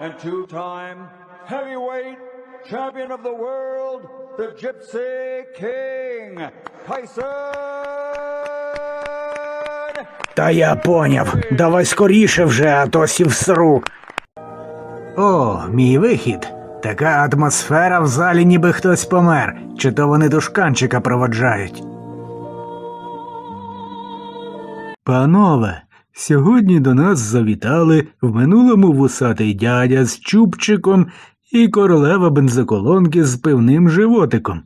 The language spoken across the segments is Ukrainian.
and two-time heavyweight champion of the world, the Gypsy King, Tyson Та я поняв. Давай скоріше вже, а то сів. О, мій вихід. Така атмосфера в залі, ніби хтось помер, чи то вони душканчика проводжають. Панове, сьогодні до нас завітали в минулому вусатий дядя з чубчиком і королева бензоколонки з пивним животиком.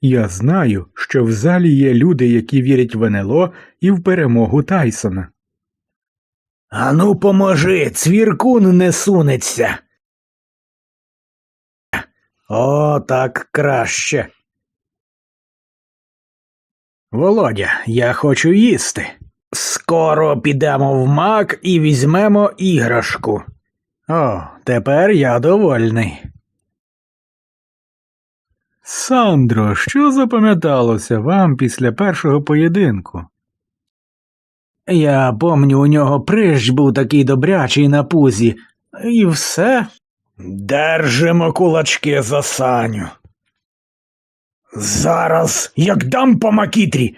Я знаю, що в залі є люди, які вірять в НЛО і в перемогу Тайсона. Ану, поможи, цвіркун не сунеться. О, так краще. Володя, я хочу їсти. Скоро підемо в мак і візьмемо іграшку. О, тепер я довольний. Сандро, що запам'яталося вам після першого поєдинку? Я помню, у нього прищ був такий добрячий на пузі, і все. Держимо кулачки за саню. Зараз, як дам по макітрі.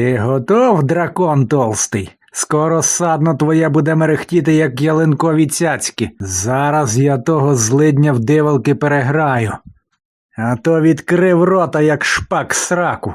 Ти готов, дракон толстий? Скоро садно твоє буде мерехтіти, як ялинкові цяцьки. Зараз я того злидня в дивалки переграю. А то відкрив рота, як шпак сраку.